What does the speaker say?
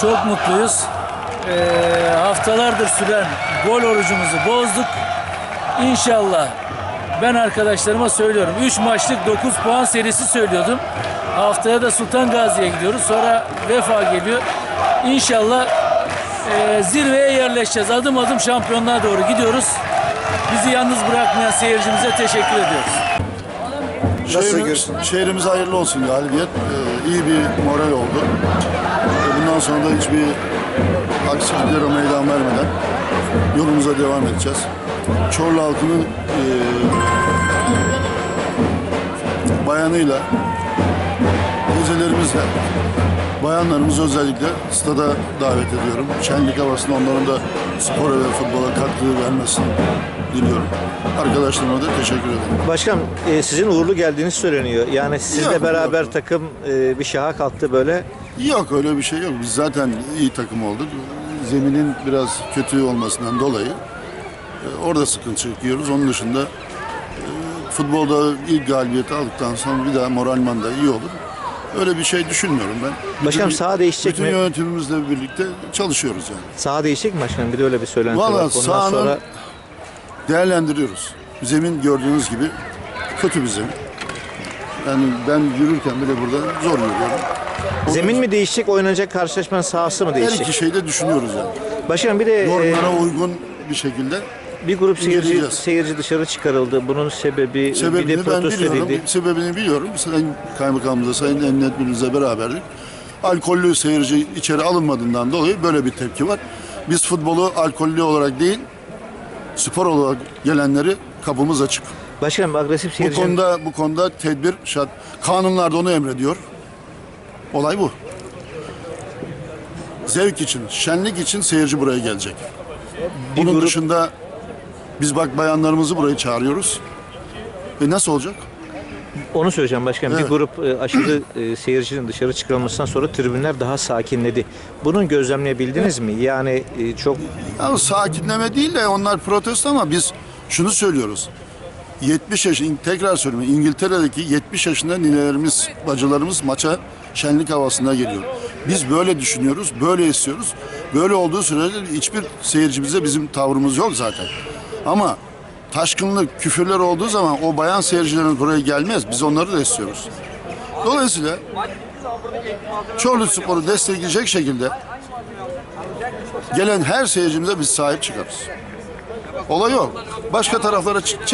Çok mutluyuz. Ee, haftalardır süren gol orucumuzu bozduk. İnşallah ben arkadaşlarıma söylüyorum. 3 maçlık 9 puan serisi söylüyordum. Haftaya da Sultan Gazi'ye gidiyoruz. Sonra Vefa geliyor. İnşallah e, zirveye yerleşeceğiz. Adım adım şampiyonluğa doğru gidiyoruz. Bizi yalnız bırakmayan seyircimize teşekkür ediyoruz. Nasıl Şehrimiz, görüyorsun? şehrimiz hayırlı olsun galibiyet. Ee, iyi bir moral oldu. Bundan sonra da hiçbir aksiliklere meydan vermeden yolumuza devam edeceğiz. Çorlu halkının e, bayanıyla, teyzelerimizle, bayanlarımızı özellikle stada davet ediyorum. Şenlik havasında onların da spora ve futbola katkı vermesini diliyorum. Arkadaşlarıma da teşekkür ederim. Başkanım e, sizin uğurlu geldiğiniz söyleniyor. Yani sizle Yok, beraber yok. takım e, bir şaha kalktı böyle. Yok öyle bir şey yok. Biz zaten iyi takım olduk. Zeminin biraz kötü olmasından dolayı e, orada sıkıntı çekiyoruz. Onun dışında e, futbolda ilk galibiyeti aldıktan sonra bir daha moralman da iyi olur. Öyle bir şey düşünmüyorum ben. Başkanım, saha değişecek bütün mi? yönetimimizle birlikte çalışıyoruz yani. Saha değişecek mi başkanım? Bir de öyle bir söylenti Vallahi var. Ondan sahanın- sonra Değerlendiriyoruz. Zemin gördüğünüz gibi kötü bir zemin. Yani ben yürürken bile burada zor yürüyorum. zemin mi değişecek, oynanacak karşılaşmanın sahası mı Her değişecek? iki şeyde düşünüyoruz yani. Başkanım bir de e, Normlara uygun bir şekilde bir grup seyirci, seyirci dışarı çıkarıldı. Bunun sebebi, bir de Sebebini ben protesto biliyorum. edildi. Sebebini biliyorum. Sayın Kaymakamımızla, Sayın Emniyet Müdürümüzle beraberdik. Alkollü seyirci içeri alınmadığından dolayı böyle bir tepki var. Biz futbolu alkollü olarak değil, spor olarak gelenleri kapımız açık. Başkanım agresif Bu seyirci konuda bu konuda tedbir şart. Kanunlar da onu emrediyor. Olay bu. Zevk için, şenlik için seyirci buraya gelecek. Bunun grup dışında biz bak bayanlarımızı buraya çağırıyoruz. E nasıl olacak? Onu söyleyeceğim başkanım. Bir Evet. grup e, aşırı e, seyircinin dışarı çıkarılmasından sonra tribünler daha sakinledi. Bunun gözlemleyebildiniz mi? Yani e, çok Ya sakinleme değil de onlar protesto ama biz şunu söylüyoruz. 70 yaş, tekrar söylüyorum İngiltere'deki 70 yaşında ninelerimiz, bacılarımız maça şenlik havasında geliyor. Biz böyle düşünüyoruz, böyle istiyoruz. Böyle olduğu sürece hiçbir seyircimize bizim tavrımız yok zaten. Ama taşkınlık, küfürler olduğu zaman o bayan seyircilerimiz buraya gelmez. Biz onları da istiyoruz. Dolayısıyla Çorlu Spor'u destekleyecek şekilde gelen her seyircimize biz sahip çıkarız. Olay yok. Başka taraflara çek